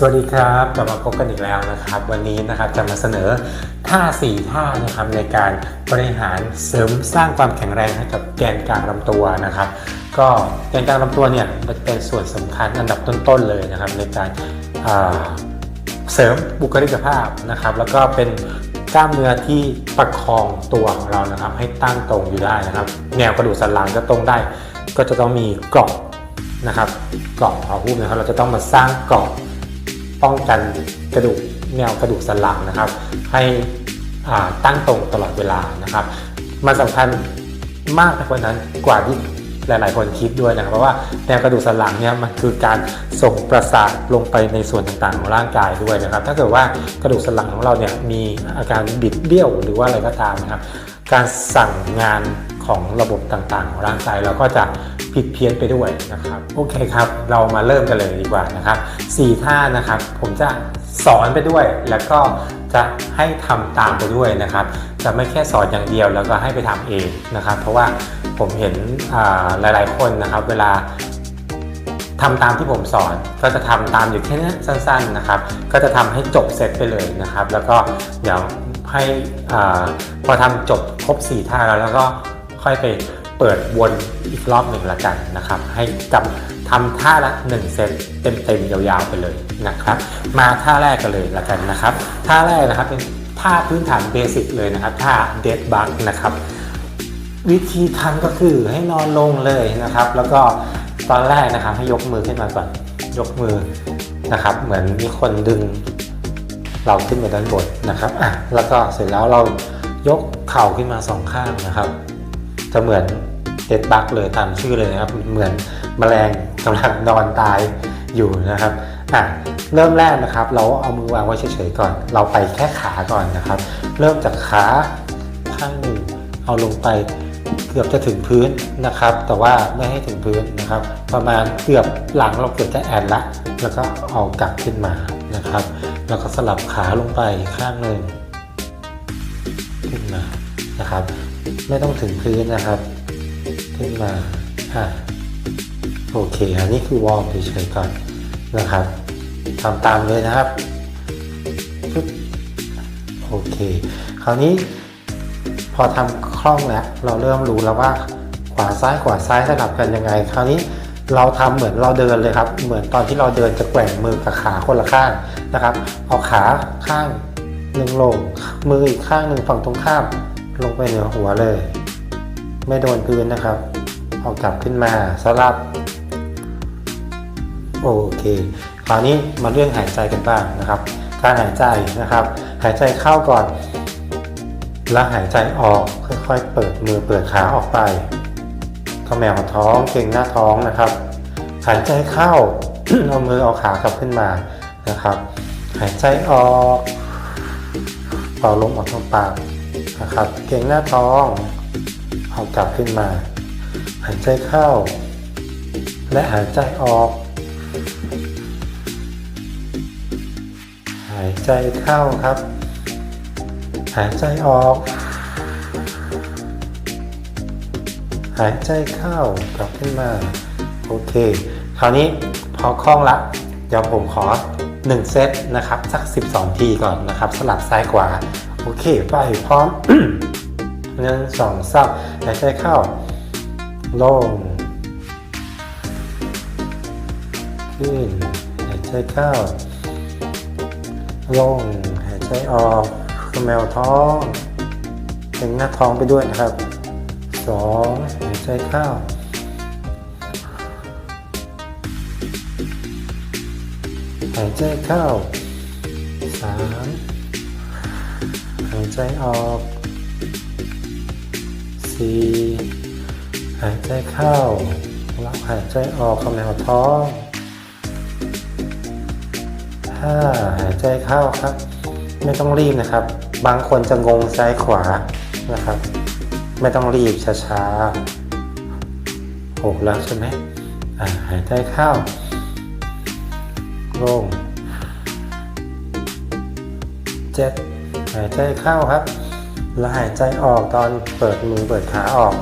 สวัสดีครับกลับมาพบกันอีกแล้วนะครับ วันนี้นะครับจะมาเสนอท่า 4 ท่านะครับในการบริหารเสริมสร้างความแข็งแรงให้กับแกนกลางลำตัวนะครับ ก็แกนกลางลำตัวเนี่ยมันเป็นส่วนสำคัญอันดับต้นๆเลยนะครับ ในการเสริมบุคลิกภาพนะครับ แล้วก็เป็นกล้ามเนื้อที่ประคองตัวของเรานะครับ ให้ตั้งตรงอยู่ได้นะครับ แนวกระดูกสันหลังก็ตรงได้ ก็จะต้องมีเกราะนะครับเกราะพอหุ้มนะครับเราจะต้องมาสร้างเกราะ ป้องกันกระดูกแนวกระดูกสันหลังนะครับ ให้อ่าตั้งตรงตลอดเวลานะครับ มันสำคัญมากไปกว่านั้นกว่าที่หลาย ๆ คนคิดด้วยนะครับเพราะว่าแนวกระดูกสันหลังเนี่ยมันคือการส่งประสาทลงไปในส่วนต่าง ๆ ของร่างกายด้วยนะครับ ถ้าเกิดว่ากระดูกสันหลังของเราเนี่ยมีอาการบิดเบี้ยวหรือว่าอะไรก็ตามนะครับ การสั่งงาน ของระบบต่างๆ ของร่างกายเราก็จะผิดเพี้ยนไปด้วยนะครับโอเคครับเรามาเริ่มกันเลยดีกว่านะครับ4ท่านะครับผมจะสอนไปด้วยแล้วก็จะให้ทำตามไปด้วยนะครับ จะไม่แค่สอนอย่างเดียวแล้วก็ให้ไปทำเองนะครับ เพราะว่าผมเห็นหลายๆคนนะครับ เวลาทำตามที่ผมสอนก็จะทำตามอยู่แค่นี้สั้น ๆนะครับ ก็จะทำให้จบเสร็จไปเลยนะครับ แล้วก็เดี๋ยวให้อพอทำจบครบ4ท่าแล้วแล้วก็ ค่อยไปเปิดวนอีกรอบหนึ่งละกันนะครับ ให้จำทำท่าละ1เซตเต็มๆยาวๆไปเลยนะครับ มาท่าแรกกันเลยละกันนะครับ ท่าแรกนะครับเป็นท่าพื้นฐานเบสิกเลยนะครับ ท่าเดดบักนะครับ วิธีทำก็คือให้นอนลงเลยนะครับ แล้วก็ตอนแรกนะครับให้ยกมือขึ้นมาก่อนยกมือนะครับ เหมือนมีคนดึง เราขึ้นไปด้านบนนะครับอะแล้วก็เสร็จแล้วเรายกเข่าขึ้นมาสองข้างนะครับ จะเหมือนเดดบักเลยตามชื่อเลยนะครับ เหมือนแมลงกำลังนอนตายอยู่นะครับอะเริ่มแรกนะครับ เราเอามือวางไว้เฉยๆก่อน เราไปแค่ขาก่อนนะครับ เริ่มจากขาข้างหนึ่งเอาลงไปเกือบจะถึงพื้นนะครับ แต่ว่าไม่ให้ถึงพื้นนะครับ ประมาณเกือบหลังเราเกือบจะแอนละ แล้วก็เอากลับขึ้นมานะครับ แล้วก็สลับขาลงไปข้างหนึ่งขึ้นมานะครับ ไม่ต้องถึงพื้นนะครับ ขึ้นมาอะโอเค อันนี้คือวอร์มเฉยๆก่อนนะครับทำตามเลยนะครับโอเค คราวนี้พอทำคล่องแล้วเราเริ่มรู้แล้วว่าขวาซ้ายขวาซ้ายสลับกันยังไง คราวนี้เราทำเหมือนเราเดินเลยครับ เหมือนตอนที่เราเดินจะแกว่งมือกับขาคนละข้างนะครับ เอาขาข้างหนึ่งลง มืออีกข้างหนึ่งฝั่งตรงข้าม ลงไปเหนือหัวเลย ไม่โดนพื้นนะครับ เอากลับขึ้นมาสลับ โอเค คราวนี้มาเรื่องหายใจกันบ้างนะครับ การหายใจนะครับ หายใจเข้าก่อน แล้วหายใจออกค่อยๆ เปิดมือเปิดขาออกไปขมแมวท้องเก่งหน้าท้องนะครับ หายใจเข้าเอามือเอาขากลับขึ้นมานะครับ หายใจออกเป่าลมออกทางปาก นะครับเก่งหน้าท้องเอากลับขึ้นมา หายใจเข้า และหายใจออก หายใจเข้าครับ หายใจออก หายใจเข้ากลับขึ้นมาโอเค คราวนี้พอคล่องละเดี๋ยวผมขอ 1 เซตนะครับ สัก 12 ทีก่อนนะครับ สลับซ้ายขวา โอเค ไปพร้อมหนึ่งสองสามหายใจเข้า ลง ขึ้น หายใจเข้า ลง หายใจออกคือแมวท้องเล็งหน้าท้องไปด้วยนะครับสองหายใจเข้าหายใจเข้าสาม ใจออกสี่หายใจเข้าแล้วหายใจออกคือแมวท้องห้าหายใจเข้าครับ ไม่ต้องรีบนะครับ บางคนจะงงซ้ายขวานะครับ ไม่ต้องรีบช้าๆหกแล้วใช่ไหมอ่าหายใจเข้าลงเจ็ด หายใจเข้าครับ แล้วหายใจออกตอนเปิดมือเปิดขาออก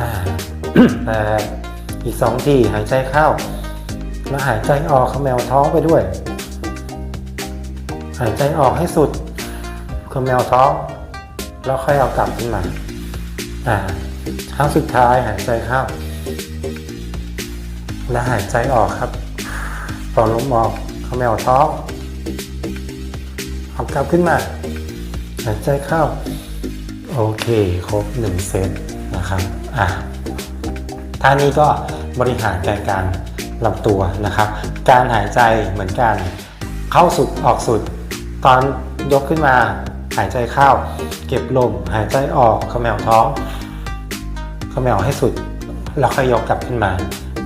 อ่าแปดอีกสองทีหายใจเข้า แล้วหายใจออกขมวท้องไปด้วย หายใจออกให้สุดขมวท้อง แล้วค่อยเอากลับขึ้นมาอ่าครั้งสุดท้ายหายใจเข้า และหายใจออกครับปล่อยลมออกขมวท้อง กลับขึ้นมาหายใจเข้า โอเค ครบหนึ่งเซตนะครับอะท่านี้ก็บริหารแกนการลำตัวนะครับ การหายใจเหมือนกัน เข้าสุดออกสุด ตอนยกขึ้นมา หายใจเข้า เก็บลม หายใจออกเขมวท้องเขมวให้สุด แล้วค่อยยกกลับขึ้นมา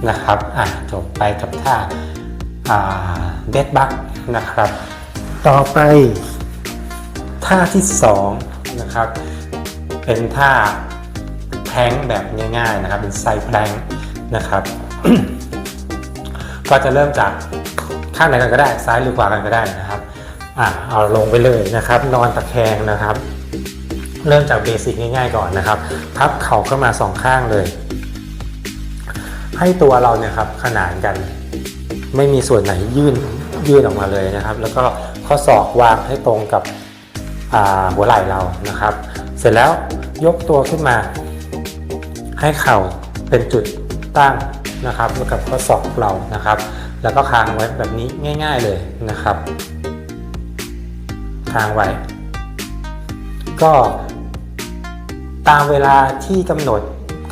นะครับอะจบไปกับท่าเด็ดบักนะครับ ต่อไป ท่าที่สองนะครับเป็นท่าแพลงแบบง่ายๆนะครับเป็นไซแพลงก์นะครับ ก็จะเริ่มจากข้างไหนกันก็ได้ซ้ายหรือขวากันก็ได้นะครับอะเอาลงไปเลยนะครับ นอนตะแคงนะครับ เริ่มจากเบสิกง่ายๆก่อนนะครับ พับเข่าเข้ามาสองข้างเลย ให้ตัวเราเนี่ยครับขนานกัน ไม่มีส่วนไหนยื่นยื่นออกมาเลยนะครับ แล้วก็ข้อศอกวางให้ตรงกับ หัวไหล่เรานะครับ เสร็จแล้วยกตัวขึ้นมา ให้เข่าเป็นจุดตั้งนะครับแล้วกับข้อศอกเรานะครับ แล้วก็ค้างไว้แบบนี้ง่าย ๆเลยนะครับค้างไว้ ก็ตามเวลาที่กำหนด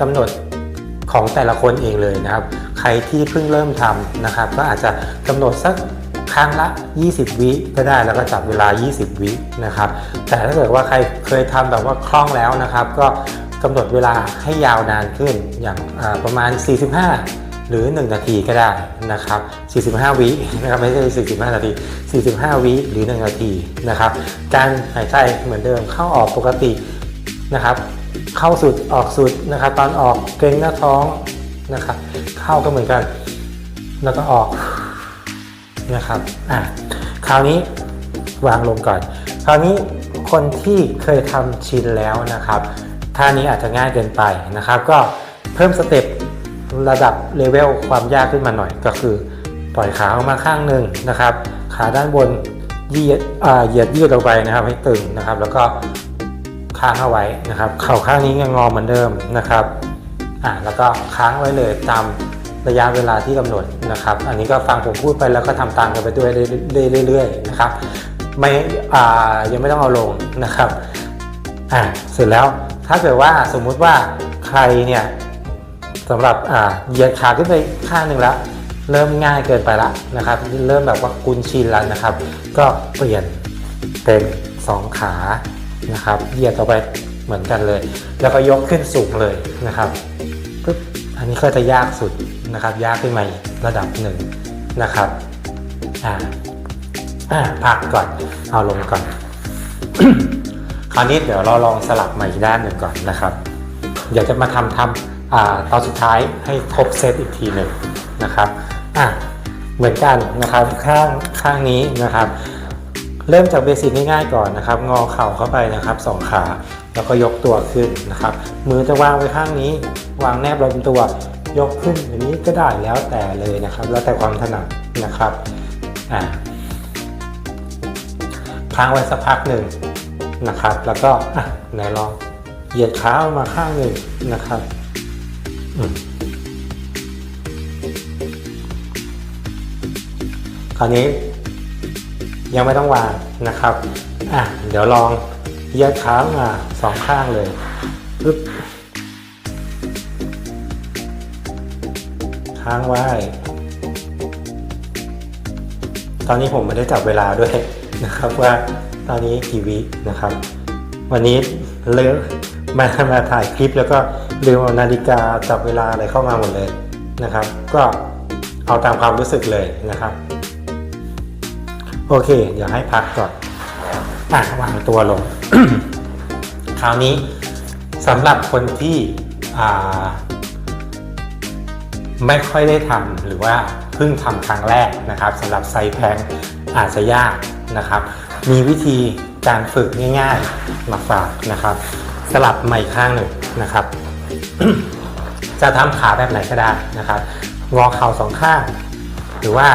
กำหนดของแต่ละคนเองเลยนะครับ ใครที่เพิ่งเริ่มทำนะครับ ก็อาจจะกำหนดสัก ครั้งละ 20 วิก็ได้แล้วก็จับเวลา 20 วินะครับ แต่ถ้าเกิดว่าใครเคยทำแบบว่าคล่องแล้วนะครับ ก็กำหนดเวลาให้ยาวนานขึ้นอย่างประมาณ 45 หรือ 1 นาทีก็ได้นะครับ 45 วินะครับไม่ใช่ 45 นาที 45 วิหรือ 1 นาทีนะครับ การหายใจเหมือนเดิมเข้าออกปกตินะครับ เข้าสุดออกสุดนะครับ ตอนออกเกรงหน้าท้องนะครับ เข้าก็เหมือนกัน แล้วก็ออก นะครับอะคราวนี้วางลงก่อน คราวนี้คนที่เคยทำชินแล้วนะครับท่านี้อาจจะง่ายเกินไปนะครับ ก็เพิ่มสเต็ประดับเลเวลความยากขึ้นมาหน่อยก็คือ ปล่อยขาออกมาข้างหนึ่งนะครับ ขาด้านบนเหยียดเหยียดยืดออกไปนะครับ ให้ตึงนะครับ แล้วก็ค้างเอาไว้นะครับ เข่าข้างนี้ยังงอเหมือนเดิมนะครับอ่าแล้วก็ค้างไว้เลยตาม ระยะเวลาที่กำหนดนะครับ อันนี้ก็ฟังผมพูดไปแล้วก็ทำตามกันไปด้วยเรื่อยๆนะครับไม่อ่ายังไม่ต้องเอาลงนะครับอ่าเสร็จแล้วถ้าเกิดว่าสมมุติว่าใครเนี่ยสำหรับอ่าเหยียดขาขึ้นไปข้างหนึ่งแล้วเริ่มง่ายเกินไปละนะครับ เริ่มแบบว่ากุนชินแล้วนะครับ ก็เปลี่ยนเป็นสองขานะครับเหยียดต่อไปเหมือนกันเลย แล้วก็ยกขึ้นสูงเลยนะครับ อันนี้ก็จะยากสุดนะครับ ยากขึ้นมาอีกระดับหนึ่งนะครับอ่าอ่าพักก่อนเอาลงก่อน คราวนี้เดี๋ยวเราลองสลับมาอีกด้านหนึ่งก่อนนะครับ เดี๋ยวจะมาทำทำอ่าตอนสุดท้ายให้ครบเซตอีกทีหนึ่งนะครับอะเหมือนกันนะครับข้างข้างนี้นะครับ เริ่มจากเบสิกง่ายๆก่อนนะครับ งอเข่าเข้าไปนะครับสองขา แล้วก็ยกตัวขึ้นนะครับ มือจะวางไว้ข้างนี้ วางแนบลำตัวยกขึ้นอย่างนี้ก็ได้แล้วแต่เลยนะครับ แล้วแต่ความถนัดนะครับอ่าค้างไว้สักพักหนึ่งนะครับ แล้วก็อะไหนลองเหยียดขาออกมาข้างหนึ่งนะครับอืมคราวนี้ยังไม่ต้องวางนะครับ อะ เดี๋ยวลอง ยียดขาออกมาสองข้างเลยปึ๊บค้างไว้ ตอนนี้ผมไม่ได้จับเวลาด้วยนะครับว่าตอนนี้กี่วินะครับ วันนี้เลือกมามาถ่ายคลิปแล้วก็ลืมเอานาฬิกาจับเวลาอะไรเข้ามาหมดเลยนะครับ ก็เอาตามความรู้สึกเลยนะครับ โอเค เดี๋ยวให้พักก่อนอะวางตัวลง คราวนี้สำหรับคนที่ไม่ค่อยได้ทำหรือว่าเพิ่งทำครั้งแรกนะครับสำหรับไซส์แพงอาจจะยากนะครับ มีวิธีการฝึกง่ายๆมาฝากนะครับ สลับใหม่ข้างหนึ่งนะครับ จะทำขาแบบไหนก็ได้นะครับ งอเข่าสองข้าง หรือว่า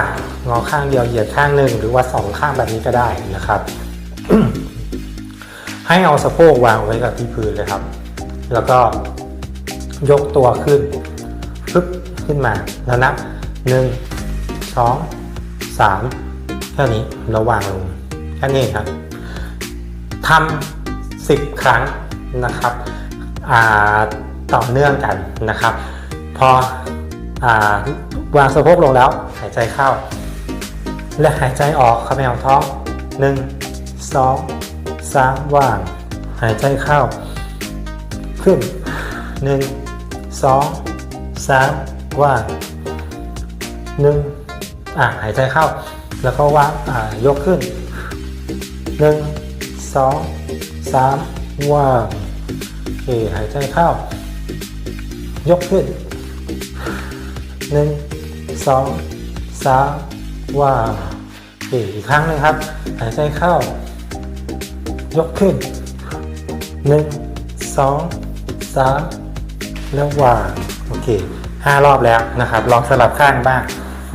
งอข้างเดียวเหยียดข้างหนึ่งหรือว่าสองข้างแบบนี้ก็ได้นะครับ ให้เอาสะโพกวางไว้กับที่พื้นเลยครับ แล้วก็ยกตัวขึ้นปึ๊บขึ้นมาแล้วนับหนึ่งสองสามแค่นี้แล้วางลงแค่นี้ครับทำสิบครั้งนะครับต่อเนื่องกันนะครับ พออวางสะโพกลงแล้วหายใจเข้า และหายใจออกเข้าไปเอาท้องหนึ่งสอง สามว่าง หายใจเข้า ขึ้นหนึ่งสองสามว่างหนึ่งอะ หายใจเข้า แล้วก็ว่าง อ่ายกขึ้นหนึ่งสองสามว่าง โอเค หายใจเข้า ยกขึ้นหนึ่งสองสามว่างโอเคอีกครั้งหนึงครับ หายใจเข้า ยกขึ้นหนึ่งสองสามแล้ววางโอเคห้ารอบแล้วนะครับ ลองสลับข้างบ้าง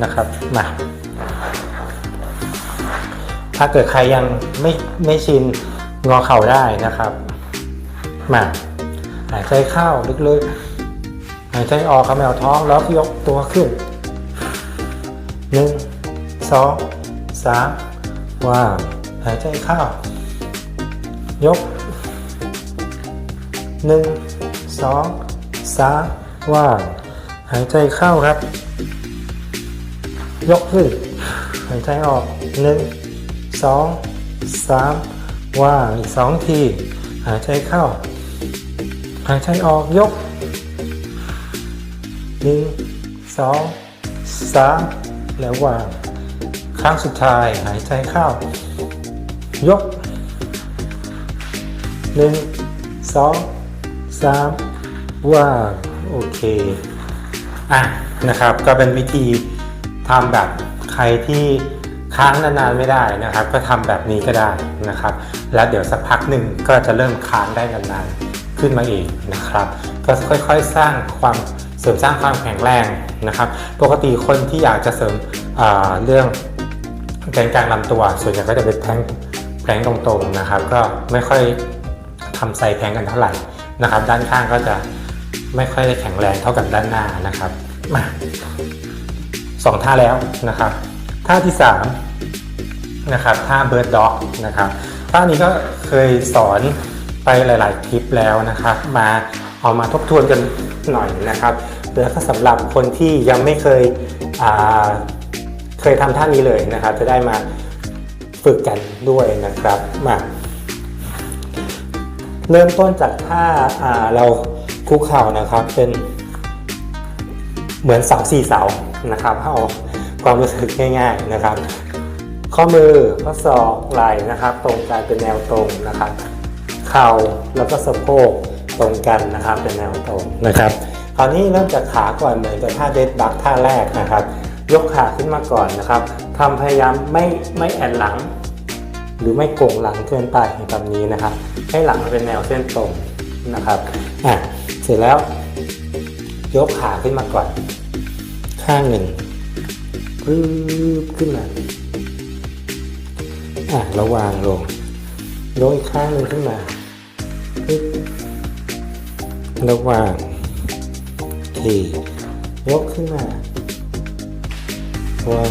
นะครับมาถ้าเกิดใครยังไม่ไม่ชินงอเข่าได้นะครับมาหายใจเข้าลึกๆ หายใจออกคำแมวท้องแล้วยกตัวขึ้นหนึ่งสองสามว่างหายใจเข้า ยกหนึ่งสองสามว่างหายใจเข้าครับ ยกขึ้น หายใจออกหนึ่งสองสามว่างอีกสองที หายใจเข้า หายใจออกยกหนึ่งสองสามแล้ววางครั้งสุดท้ายหายใจเข้า ยก หนึ่งสองสามว่าโอเคอะนะครับ ก็เป็นวิธีทำแบบใครที่ค้างนานๆไม่ได้นะครับ ก็ทำแบบนี้ก็ได้นะครับ แล้วเดี๋ยวสักพักหนึ่งก็จะเริ่มค้างได้นานๆขึ้นมาเองนะครับ ก็ค่อยๆสร้างความเสริมสร้างความแข็งแรงนะครับ ปกติคนที่อยากจะเสริมอ่าเรื่องแกนกลางลำตัว ส่วนใหญ่ก็จะเป็นแพลงแพลงตรงๆนะครับ ก็ไม่ค่อย ทำไซแพงกันเท่าไหร่นะครับ ด้านข้างก็จะไม่ค่อยได้แข็งแรงเท่ากับด้านหน้านะครับมาสองท่าแล้วนะครับ ท่าที่สามนะครับท่าเบิร์ดด็อกนะครับท่านี้ก็เคยสอนไปหลาย ๆ คลิปแล้วนะครับ มาเอามาทบทวนกันหน่อยนะครับแล้วก็สำหรับคนที่ยังไม่เคยเคยทำท่านี้เลยนะครับ จะได้มาฝึกกันด้วยนะครับมา เริ่มต้นจากท่าาเราคุกเข่านะครับ เป็นเหมือนเสาสี่เสานะครับเอาความรู้สึกง่ายๆนะครับ ข้อมือข้อศอกไหล่นะครับ ตรงกันเป็นแนวตรงนะครับ เข่าแล้วก็สะโพกตรงกันนะครับ เป็นแนวตรงนะครับ คราวนี้เริ่มจากขาก่อนเหมือนกับท่าเดดบักท่าแรกนะครับ ยกขาขึ้นมาก่อนนะครับทำพยายามไม่ไม่แอนหลัง หรือไม่โก่งหลังเกินไปแบบนี้นะครับ ให้หลังเป็นแนวเส้นตรงนะครับอะเสร็จแล้ว ยกขาขึ้นมาก่อน ข้างหนึ่งปึ๊บขึ้นมาอะระวางลงยกอีกข้างหนึ่งขึ้นมาปึ๊บระวางทียกขึ้นมาวาง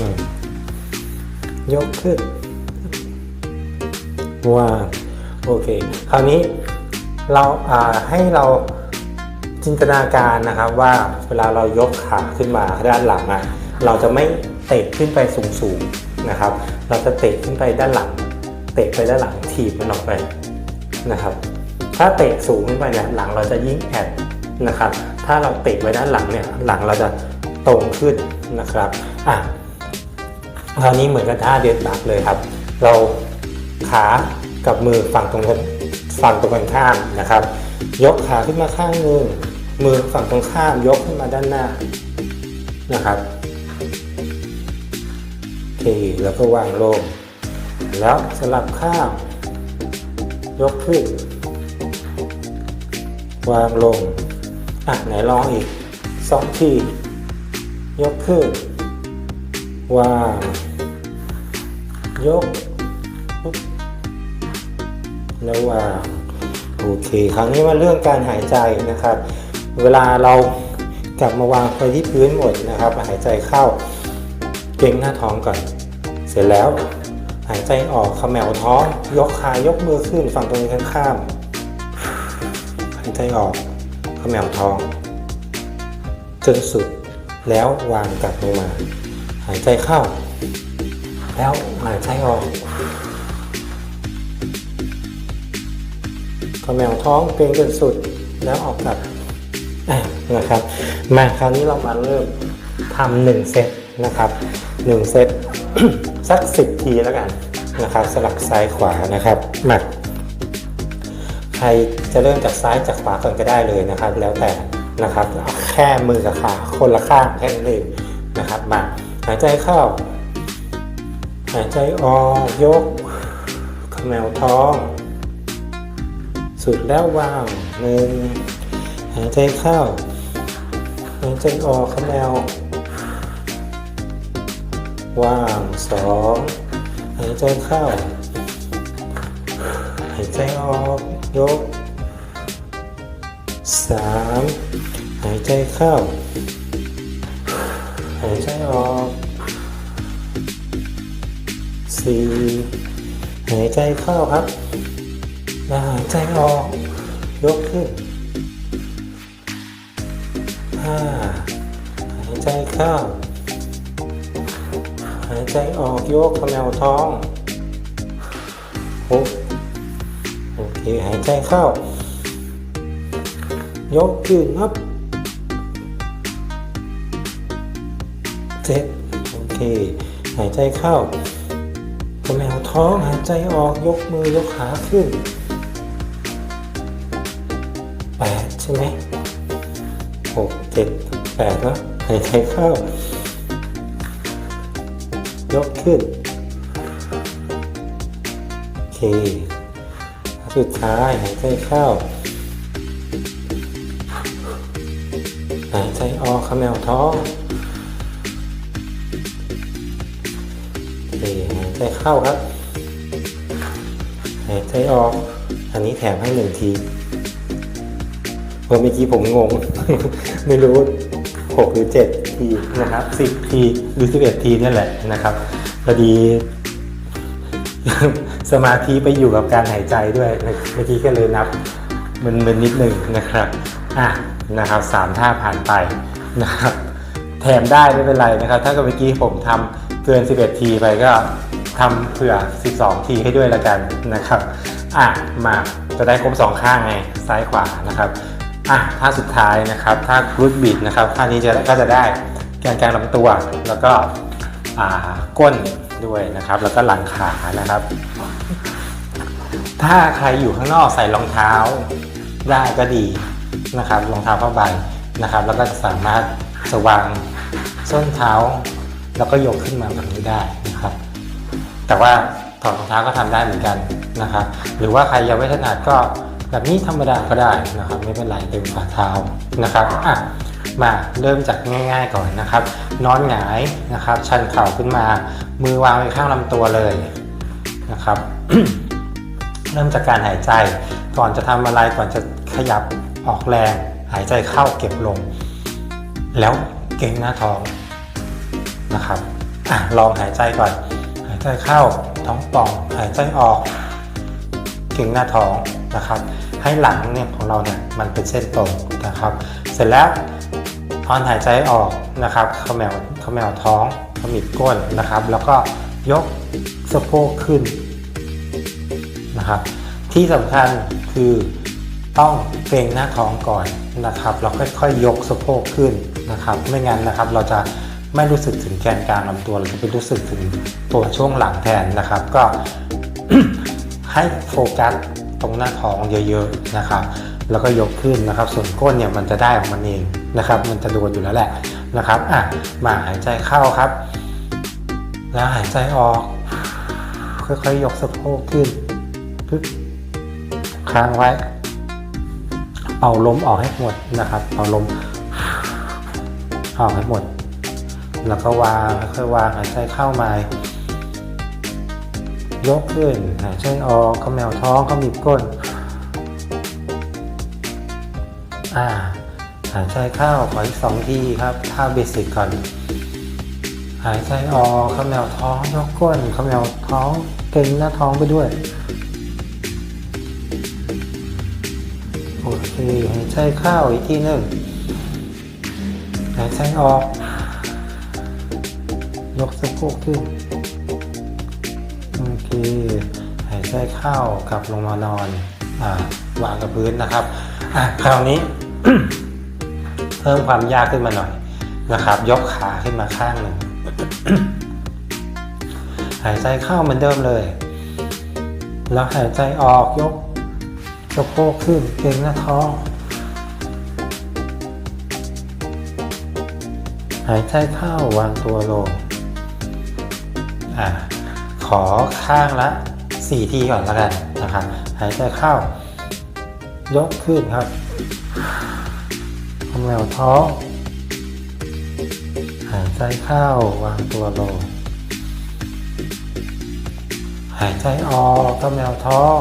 ยกขึ้น ว่าโอเค คราวนี้เราให้เราจินตนาการนะครับว่าเวลาเรายกขาขึ้นมาด้านหลังอะเราจะไม่เตะขึ้นไปสูงๆนะครับ เราจะเตะขึ้นไปด้านหลัง เตะไปด้านหลังถีบมันออกไปนะครับ ถ้าเตะสูงขึ้นไปเนี่ยหลังเราจะยิ่งแอนนะครับ ถ้าเราเตะไว้ด้านหลังเนี่ยหลังเราจะตรงขึ้นนะครับอะคราวนี้เหมือนกับท่าเดดบักเลยครับ เรา ขากับมือฝั่งตรงกันฝั่งตรงกันข้ามนะครับ ยกขาขึ้นมาข้างหนึงมือฝั่งตรงข้ามยกขึ้นมาด้านหน้านะครับโอเคแล้วก็วางลง แล้วสลับข้างยกขึ้น วางลงอะไหนลองอีกสองทียกขึ้น วาง ยกปุ๊บ แล้ววางโอเค ครั้งนี้มาเรื่องการหายใจนะครับ เวลาเรากลับมาวางไปที่พื้นหมดนะครับ หายใจเข้าเกรงหน้าท้องก่อน เสร็จแล้ว หายใจออกเขมวท้องยกขายกมือขึ้นฝั่งตรงนี้ข้างๆหายใจออกเขมวท้องจนสุดแล้ววางกลับลงมา หายใจเข้า แล้วหายใจออก เขมวท้องเกรงจนสุดแล้วออกกลับนะครับ มาคราวนี้เรามาเริ่มทำหนึ่งเซตนะครับหนึ่งเซตสักสิบทีแล้วกันนะครับสลับซ้ายขวานะครับมาใครจะเริ่มจากซ้ายจากขวาก่อนก็ได้เลยนะครับ แล้วแต่นะครับแค่มือกับขาคนละข้างแค่นั้นเองนะครับ มาหายใจเข้า หายใจออกยกขมวท้อง สุดแล้ววางหนึ่งหายใจเข้าหายใจออกเขมวว่างสองหายใจเข้า หายใจออกยกสามหายใจเข้า หายใจออกสี่หายใจเข้าครับ แล้วหายใจออก ยกขึ้นห้าหายใจเข้า หายใจออกยกขมวท้องหกโอเคหายใจเข้า ยกขึ้นครับเจ็ดโอเค หายใจเข้าขมวท้องหายใจออกยกมือยกขาขึ้น เจ็ดแปดแล้วหายใจเข้ายกขึ้น โอเค สุดท้ายหายใจเข้า หายใจออกเขมวท้องโอเคหายใจเข้าครับ หายใจออก อันนี้แถมให้หนึ่งที เพราะเมื่อกี้ผมงง ไม่รู้ 6 หรือ 7 ทีนะครับ 10 ทีหรือ 11 ทีนี่แหละนะครับพอดีสมาธิไปอยู่กับการหายใจด้วยเมื่อกี้ก็เลยนับมันมันนิดหนึ่งนะครับอะนะครับสามท่าผ่านไปนะครับแถมได้ไม่เป็นไรนะครับ ถ้าเกิดเมื่อกี้ผมทำเกิน 11 ทีไปก็ทำเผื่อ 12 ทีให้ด้วยแล้วกันนะครับอะมาจะได้ครบสองข้างไงซ้ายขวานะครับ อะท่าสุดท้ายนะครับท่ากรูดบิดนะครับท่านี้จะก็จะได้แกนกลางลำตัว แล้วก็ก้นด้วยนะครับ แล้วก็หลังขานะครับ ถ้าใครอยู่ข้างนอกใส่รองเท้าได้ก็ดีนะครับรองเท้าผ้าใบนะครับ แล้วก็จะสามารถจะวางส้นเท้า แล้วก็ยกขึ้นมาแบบนี้ได้นะครับ แต่ว่าถอดรองเท้าก็ทำได้เหมือนกันนะครับ หรือว่าใครยังไม่ถนัดก็ แบบนี้ธรรมดาก็ได้นะครับ ไม่เป็นไรเต็มฝ่าเท้านะครับอะมาเริ่มจากง่าย ๆก่อนนะครับ นอนหงายนะครับ ชันเข่าขึ้นมา มือวางไว้ข้างลำตัวเลยนะครับ เริ่มจากการหายใจ ก่อนจะทำอะไรก่อนจะขยับออกแรง หายใจเข้าเก็บลง แล้วเกร็งหน้าท้องนะครับอะลองหายใจก่อน หายใจเข้าท้องป่อง หายใจออก เกร็งหน้าท้องนะครับ ให้หลังเนี่ยของเราเนี่ยมันเป็นเส้นตรงนะครับ เสร็จแล้วตอนหายใจออกนะครับเขมวเขมวท้องขมิบก้นนะครับ แล้วก็ยกสะโพกขึ้นนะครับ ที่สำคัญคือต้องเกรงหน้าท้องก่อนนะครับแล้วค่อยๆยกสะโพกขึ้นนะครับ ไม่งั้นนะครับเราจะไม่รู้สึกถึงแกนกลางลำตัวเราจะไปรู้สึกถึงตัวช่วงหลังแทนนะครับ ก็ให้โฟกัส ตรงหน้าท้องเยอะๆนะครับแล้วก็ยกขึ้นนะครับ ส่วนก้นเนี่ยมันจะได้ของมันเองนะครับ มันจะโดนอยู่แล้วแหละนะครับอะมาหายใจเข้าครับ แล้วหายใจออก ค่อยๆยกสะโพกขึ้นปึ๊บค้างไว้ เป่าลมออกให้หมดนะครับเป่าลมออกให้หมด แล้วก็วางค่อยๆวางหายใจเข้ามา ยกขึ้นหายใจออกเขมวท้องเขมิบก้นอ่าหายใจเข้าขออีกสองทีครับท่าเบสิกก่อน หายใจออกเขมวท้องยกก้นเขมวท้องเก่งหน้าท้องไปด้วยโอเคหายใจเข้าอีกทีหนึ่งหายใจออก ยกสะโพกขึ้น เข้ากับลงมานอนอวางกับพื้นนะครับคราวนี้ เพิ่มความยากขึ้นมาหน่อยนะครับ ยกขาขึ้นมาข้างหนึ่งหายใจเข้าเหมือนเดิมเลย แล้วหายใจออกยกสะโพกขึ้นเกรงหน้าท้องหายใจเข้าวางตัวลงอขอข้างละ 4 ทีก่อนแล้วกันนะครับหายใจเข้า ยกขึ้นครับคำแมวท้องหายใจเข้าวางตัวลง หายใจออกก็แมวท้อง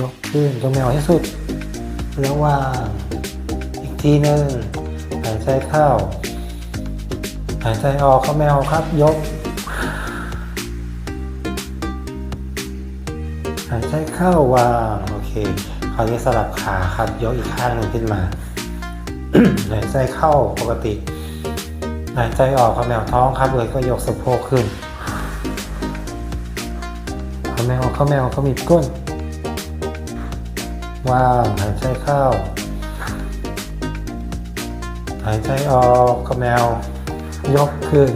ยกขึ้นก็แมวให้สุดแล้ววางอีกทีหนึ่งหายใจเข้าหายใจออกก็แมวครับ ยก เข้าวางโอเคคราวนี้สลับขาครับยกอีกข้างหนึ่งขึ้นมาหายใจเข้าปกติหายใจออกขมแมวท้องครับเลยก็ยกสะโพกขึ้นขมแมวขมแมวขมิบก้นว่างหายใจเข้า หายใจออกขมแมวยกขึ้น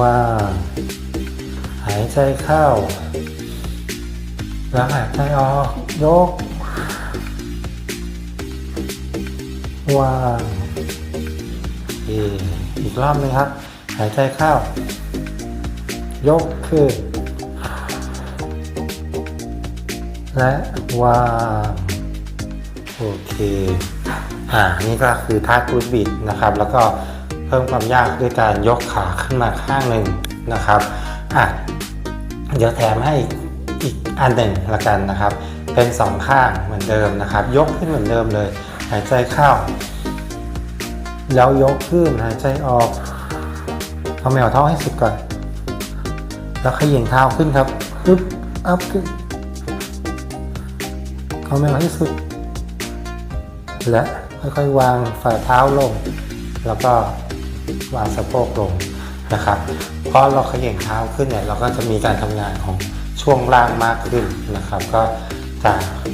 ว่างายใจเข้า แล้วหายใจออกยก วางออีกรอบหนึงครับ หายใจเข้า ยกขึ้น และวางโอเคอ่านี่ก็คือท่ากูดบิดนะครับ แล้วก็เพิ่มความยากด้วยการยกขาขึ้นมาข้างหนึ่งนะครับอะ เดี๋ยวแถมให้อีกอันหนึ่งละกันนะครับ เป็นสองข้างเหมือนเดิมนะครับ ยกขึ้นเหมือนเดิมเลย หายใจเข้า แล้วยกขึ้นหายใจออกเอาแมวท้องให้สุดก่อน แล้วขย่งเท้าขึ้นครับปึ๊บอัพขึ้นเอาแมวให้สุด และค่อยๆวางฝ่าเท้าลง แล้วก็วางสะโพกลง นะครับเพราะเราขย่งเท้าขึ้นเนี่ยเราก็จะมีการทำงานของช่วงล่างมากขึ้นนะครับ ก็จะ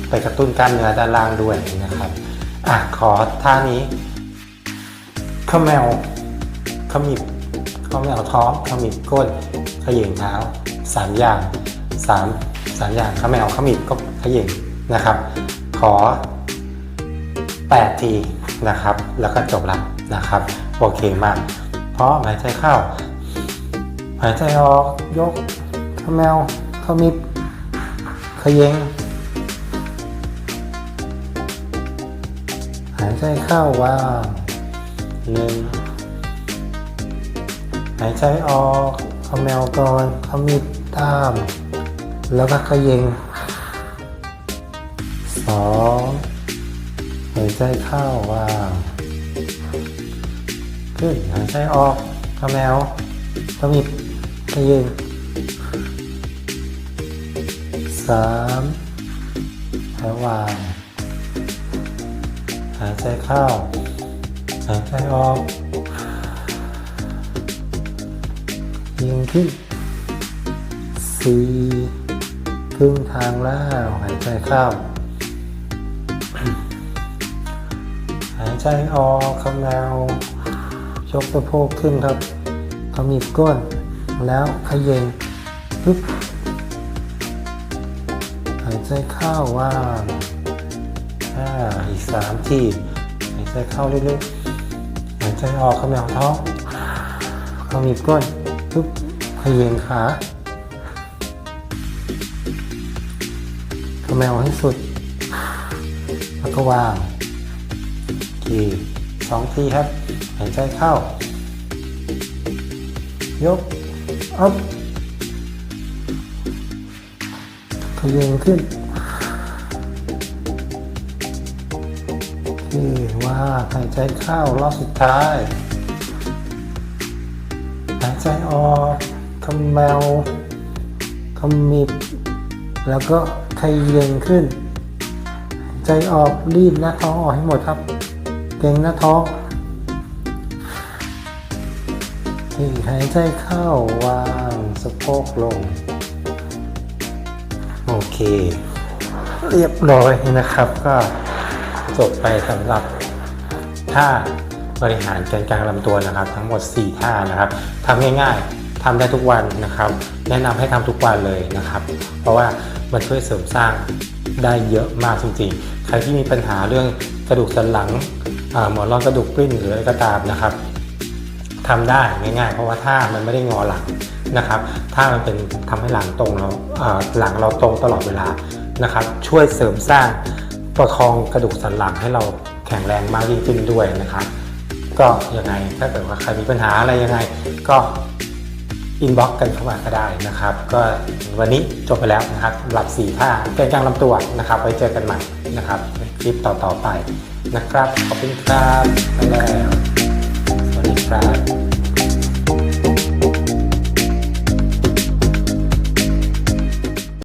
ไปกระตุ้นกล้ามเนื้อด้านล่างด้วยนะครับอะขอท่านี้ข้าแมวขมิบข้าแมวท้องขมิบก้นขย่งเท้าสามอย่างสามสามอย่างข้าแมวขมิบก็ขย่งนะครับ ขอ 8 ทีนะครับ แล้วก็จบละนะครับ โอเคมาก เพราะหายใจเข้า หายใจออก ยกขมแมวขมิบขยงหายใจเข้าว่างหนึ่งหายใจออกขมแมวก่อนขมิบตาม แล้วก็ขยงสองหายใจเข้าว่าง ขึ้นหายใจออกขมแมวขมิบขยิงสามแล้ววางหายใจเข้าหายใจออกยิงขึ้นสี่ครึ่งทางแล้วหายใจเข้าหายใจออกคำแนว ยกสะโพกขึ้นครับขมิบก้น แล้วขยเยงปึ๊บหายใจเข้าว่างอ่าอีกสามทีหายใจเข้าเรื่อยๆหายใจออกขมแมวท้องขมิบก้นปึ๊บขยเยงขาขมแมวให้สุดแล้วแล้วก็วางโอเค สองทีครับ หายใจเข้า ยกอัพขยับขึ้นโอเคว่าหายใจเข้ารอบสุดท้าย หายใจออกคำแมวคำมิบแล้วก็ขยับขึ้น ใจออกรีดหน้าท้องออกให้หมดครับ เกรงหน้าท้องที่หายใจเข้าวางสะโพกลง โอเค เรียบร้อยนะครับก็จบไปสำหรับท่าบริหารแกนกลางลำตัวนะครับ ทั้งหมด 4 ท่านะครับทำง่ายๆทำได้ทุกวันนะครับ แนะนำให้ทำทุกวันเลยนะครับ เพราะว่ามันช่วยเสริมสร้างได้เยอะมากจริงๆ ใครที่มีปัญหาเรื่องกระดูกสันหลัง หมอนรองกระดูกปริ้นหรืออะไรก็ตามนะครับทำได้ง่ายๆ เพราะว่าท่ามันไม่ได้งอหลังนะครับท่ามันเป็นทำให้หลังตรงเราหลังเราตรงตลอดเวลานะครับ ช่วยเสริมสร้างประคองกระดูกสันหลังให้เราแข็งแรงมากยิ่งขึ้นด้วยนะครับ ก็ยังไงถ้าเกิดว่าใครมีปัญหาอะไรยังไง ก็อินบ็อกกันเข้ามาก็ได้นะครับ ก็วันนี้จบไปแล้วนะครับหรับ4ท่าแกนกลางลำตัวนะครับไว้เจอกันใหม่นะครับ คลิปต่อๆไปนะครับ ขอบคุณครับไปแล้วสวัสดีครับ